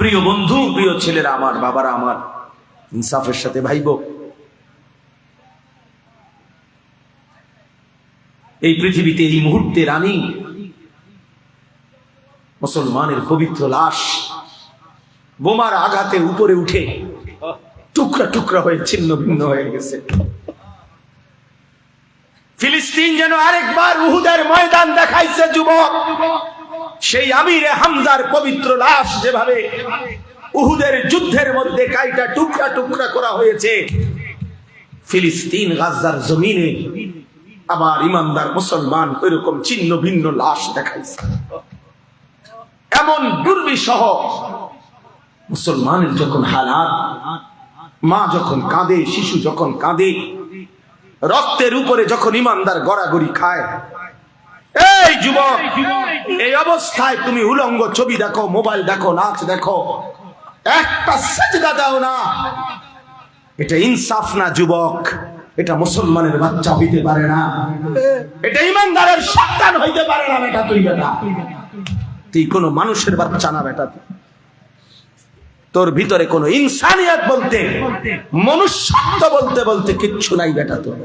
প্রিয় বন্ধু, প্রিয় ছেলেরা, আমার বাবারা, আমার ইনসাফের সাথে ভাইব। এই পৃথিবীতে, এই মুহূর্তে রানী, মুসলমানের পবিত্র লাশ বোমার আঘাতে উপরে উঠে টুকরা টুকরা হয়ে, ছিন্ন ভিন্ন হয়ে গেছে। ফিলিস্তিন যেন আরেকবার উহুদের ময়দান দেখাইছে, যুবক। সেই আমিরে হামজার পবিত্র লাশ যেভাবে উহুদের যুদ্ধের মধ্যে কাইটা টুকরা টুকরা করা হয়েছে, ফিলিস্তিন গাজার জমিনে আবার ইমানদার মুসলমান ওইরকম ছিন্ন ভিন্ন লাশ দেখাইছে। এমন দুর্বিসহ মুসলমানের যখন হালাত, মা যখন কাঁদে, শিশু যখন কাঁদে, রক্তের উপরে যখন ইমানদার গড়াগড়ি খায় এই যুবক, এই অবস্থায় তুমি উলঙ্গ ছবি দেখো, মোবাইল দেখো, নাচ দেখো। একটা সেজদা দাও না। এটা ইনসাফ না যুবক, এটা মুসলমানের বাচ্চা হইতে পারে না। এটা ইমানদারের সন্তান হইতে পারে না বেটা তুই বেটা। তুই কোনো মানুষের বাচ্চা না বেটা। তোর ভিতরে কোনো ইনসানিয়াত বলতে, মনুষ্যত্ব বলতে বলতে কিচ্ছু নাই বেটা তোর।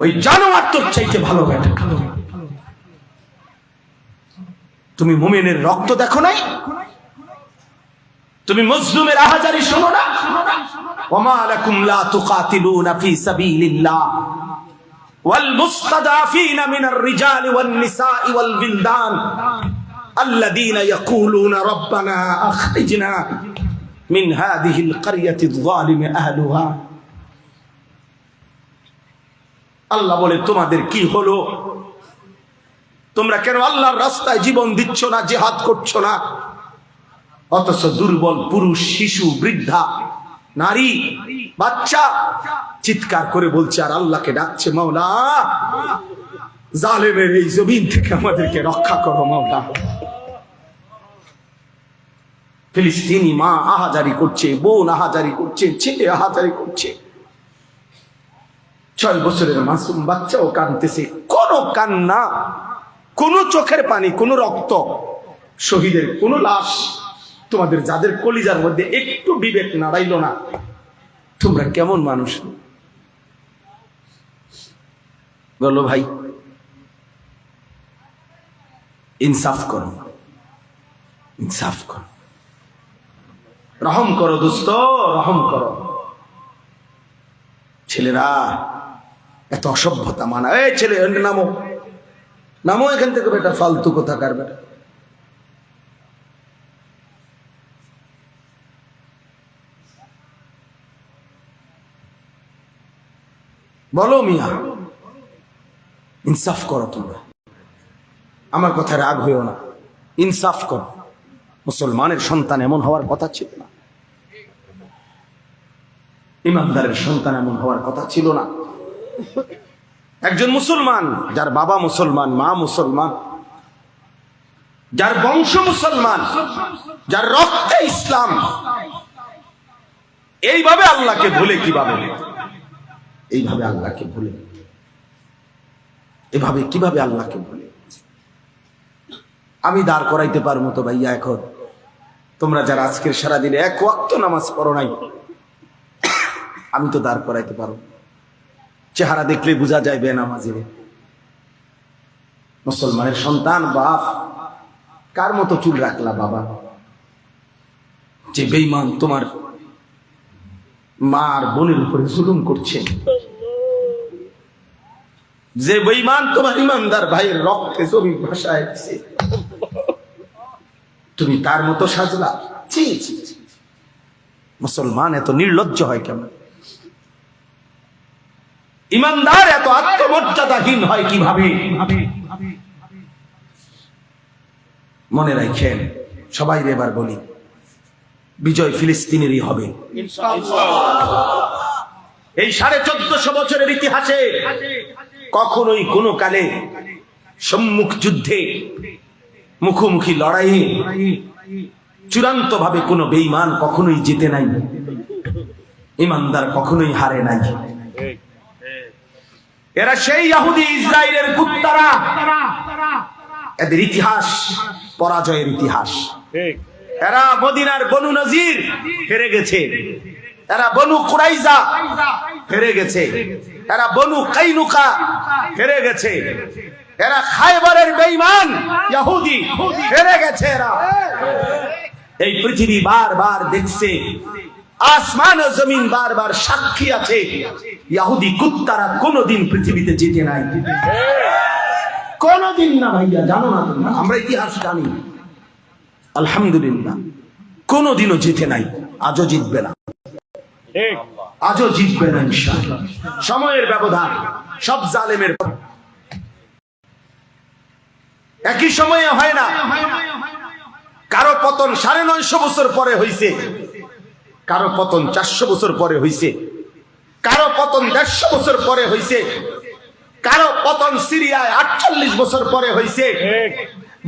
ওই জানোয়ার তোর চাইতে ভালো বেটা তুমি মুমিনের রক্ত দেখো নাই তুমি মজলুমের আহাজারি শোনো না ওমা লাকুম লা তুকাতিলুনা ফি সাবিলিল্লাহ والمستضعفين من الرجال والنساء والبلدان الذين يقولون ربنا أخرجنا من هذه القرية الظالم أهلها আল্লাহ বলে, তোমাদের কি হলো? তোমরা কেন আল্লাহর রাস্তায় জীবন দিচ্ছ না, জেহাদ করছ না? অথচ দুর্বল পুরুষ, শিশু, বৃদ্ধা, নারী, বাচ্চা চিৎকার করে বলছে, আর আল্লাহকে ডাকছে মাওলা। জালেমের এই জমিন থেকে আমাদেরকে রক্ষা করো মাওলা। ফিলিস্তিনি মা আহাজারি করছে, বোন আহাজারি করছে, ছেলে আহাজারি করছে। ছয় বছরের মাসুম বাচ্চাও কানতেছে কোনো কান্না, কোনো চোখের পানি, কোনো রক্ত, শহীদের কোনো লাশ তোমাদের যাদের কলিজার মধ্যে একটু বিবেক নাড়াইল না। তোমরা কেমন মানুষ? বলো ভাই, ইনসাফ করো ইনসাফ করো। রহম করো দোস্ত, রহম করো। ছেলেরা এত অসভ্যতা, মানা। এই ছেলে নামো। নামো এখান থেকে, বেটা, ফালতু কোথাকার বেটা। বলো মিয়া, ইনসাফ করো তোমরা। আমার কথা রাগ হইও না। ইনসাফ করো। মুসলমানের সন্তান এমন হওয়ার কথা ছিল না। ইমানদারের সন্তান এমন হওয়ার কথা ছিল না। একজন মুসলমান, যার বাবা মুসলমান, মা মুসলমান, যার বংশ মুসলমান, যার রক্তে ইসলাম। এইভাবে আল্লাহকে ভুলে কীভাবে? এইভাবে আল্লাহকে ভুলে। এভাবে কীভাবে আল্লাহকে ভুলে? আমি দাঁড় করাইতে পারব তো ভাইয়া এখন। তোমরা যারা আজকের সারাদিনে এক ওয়াক্ত নামাজ পড়ো নাই, আমি তো দাঁড় করাইতে পারো চেহারা দেখলে বোঝা যায় বেনামাজি মুসলমানের সন্তান, বাপ, কার মতো চুল রাখলা বাবা? যে বেইমান তোমার মা আর বোনের উপরে জুলুম করছে। যে বেইমান তোমার ইমানদার ভাইয়ের রক্তে জমি ভাষায়। তুমি তার মতো সাজলা। মুসলমান এত নির্লজ্জ হয় কেমন? ইমানদার, এত আত্মমর্যাদাহীন হয় কীভাবে? মনে রাখেন, সবাই এবার বলি, বিজয় ফিলিস্তিনেরই হবে। এই সাড়ে চোদ্দশো বছরের ইতিহাসে কখনোই কোনো কালে সম্মুখ যুদ্ধে, মুখোমুখি লড়াইয়ে চূড়ান্ত ভাবে কোনো বেইমান কখনোই জিতে নাই। ইমানদার কখনোই হারে নাই। এরা সেই ইহুদি ইসরায়েলের কুত্তারা। এদের ইতিহাস পরাজয়ের ইতিহাস। এরা মদিনার বনু নজির হেরে গেছে। এরা বনু কুরাইজা হেরে গেছে। এরা বনু কাইনুকা হেরে গেছে। এরা খাইবারের বেঈমান ইহুদি হেরে গেছে এরা। এই পৃথিবী বারবার দেখছে আসমান ও জমিন বারবার সাক্ষী আছে। ইহুদি কুত্তারা কোনোদিন পৃথিবীতে জিতে নাই। কোনোদিন না ভাইয়া জানো না তোমরা আমরা ইতিহাস জানি। আলহামদুলিল্লাহ কোনোদিনও জিতে নাই আজও জিতবে না। ঠিক। আজও জিতবে না ইনশাআল্লাহ। সময়ের ব্যবধান সব জালেমের একই সময়ে হয় না। কারও পতন সাড়ে নয়শো বছর পরে হইছে। কারও পতন চারশো বছর পরে হইছে। কারও পতন দেড়শো বছর পরে হইছে। কারও পতন সিরিয়ায় আটচল্লিশ বছর পরে হইছে।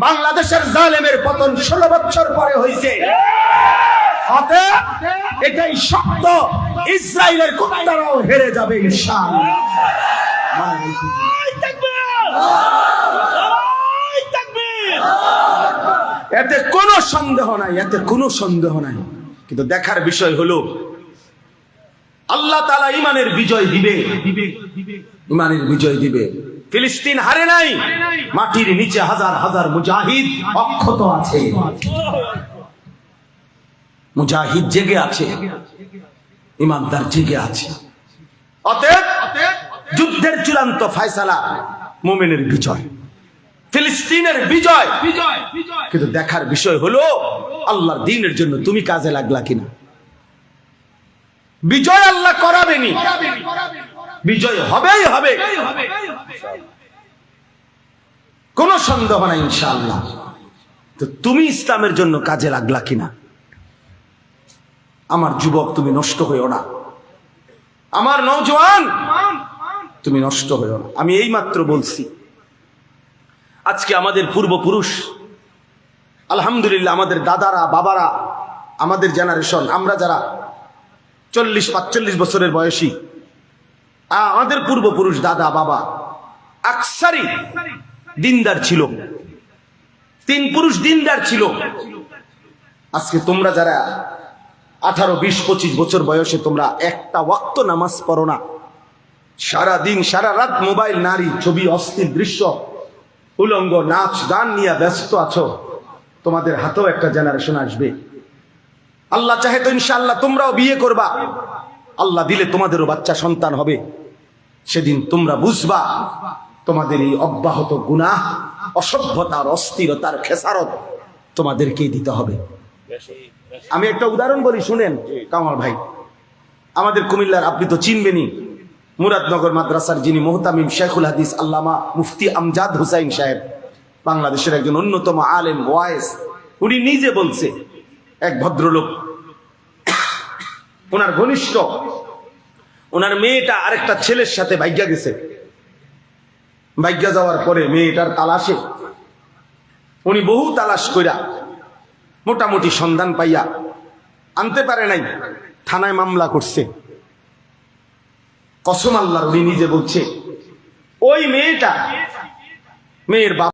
বাংলাদেশের জালেমের পতন ষোলো বছর পরে অতএব এটাই সত্য। ইসরায়েলের কুত্তারাও হেরে যাবে এতে কোনো সন্দেহ নাই এতে কোনো সন্দেহ নাই। কিন্তু দেখার বিষয় হলো, আল্লাহ তালা ইমানের বিজয় দিবে। ইমানের বিজয় দিবে। ফিলিস্তিন হারে নাই, মাটির নিচে হাজার হাজার মুজাহিদ অক্ষত আছে। মুজাহিদ জেগে আছে, ইমানদার জেগে আছে। অতএব যুদ্ধের চূড়ান্ত ফয়সালা মোমেনের বিজয়। ফিলিস্তিনের বিজয়। কিন্তু দেখার বিষয় হলো আল্লাহর দিনের জন্য তুমি কাজে লাগলা কিনা? বিজয় আল্লাহ করাবেনি বিজয় হবেই হবে। কোন সন্দেহ নাই ইনশাআল্লাহ। তো তুমি ইসলামের জন্য কাজে লাগলা কিনা? আমার যুবক তুমি নষ্ট হইও না। আমার নৌজওয়ান তুমি নষ্ট হইও না। আমি এই মাত্র বলছি আজকে আমাদের পূর্বপুরুষ, আলহামদুলিল্লাহ আমাদের দাদারা, বাবারা, আমাদের জেনারেশন আমরা যারা চল্লিশ পাঁচচল্লিশ বছরের বয়সী আমাদের পূর্বপুরুষ দাদা, বাবা, আকসারি দিনদার ছিল। তিন পুরুষ দিনদার ছিল। আজকে তোমরা যারা আঠারো, বিশ, পঁচিশ বছর বয়সে তোমরা একটা ওয়াক্ত নামাজ পড়ো না সারা দিন সারা রাত মোবাইল, নারী, ছবি, অস্থির দৃশ্য উলঙ্গ নাচ গান নিয়ে ব্যস্ত আছো, তোমাদের হাতেও একটা জেনারেশন আসবে। আল্লাহ চাহে তো ইনশাল্লাহ তোমরাও বিয়ে করবা। আল্লাহ দিলে তোমাদেরও বাচ্চা সন্তান হবে। সেদিন তোমরা বুঝবা, তোমাদের এই অব্যাহত গুনাহ, অসভ্যতার, অস্থিরতার খেসারত তোমাদেরকেই দিতে হবে। আমি একটা উদাহরণ বলি, শুনেন, কামাল ভাই। আমাদের কুমিল্লার আপনি তো চিনবেনই মুরাদনগর মাদ্রাসার যিনি মোহতামিম শেখুল হাদিস আল্লামা মুফতি আমজাদ হুসাইন সাহেব, বাংলাদেশের একজন অন্যতম আলেম ওয়াইস, উনি নিজে বলছে, এক ভদ্রলোক, ওনার ঘনিষ্ঠ, ওনার মেয়েটা আরেকটা ছেলের সাথে ভাগ্যা গেছে। ভাগ্যা যাওয়ার পরে মেয়েটার তালাশে, উনি বহু তালাশ কইরা মোটামুটি সন্ধান পাইয়া, আনতে পারে নাই, থানায় মামলা করছে। কসম আল্লাহর উনি নিজে বলছে ওই মেয়েটা মেয়ের বাপ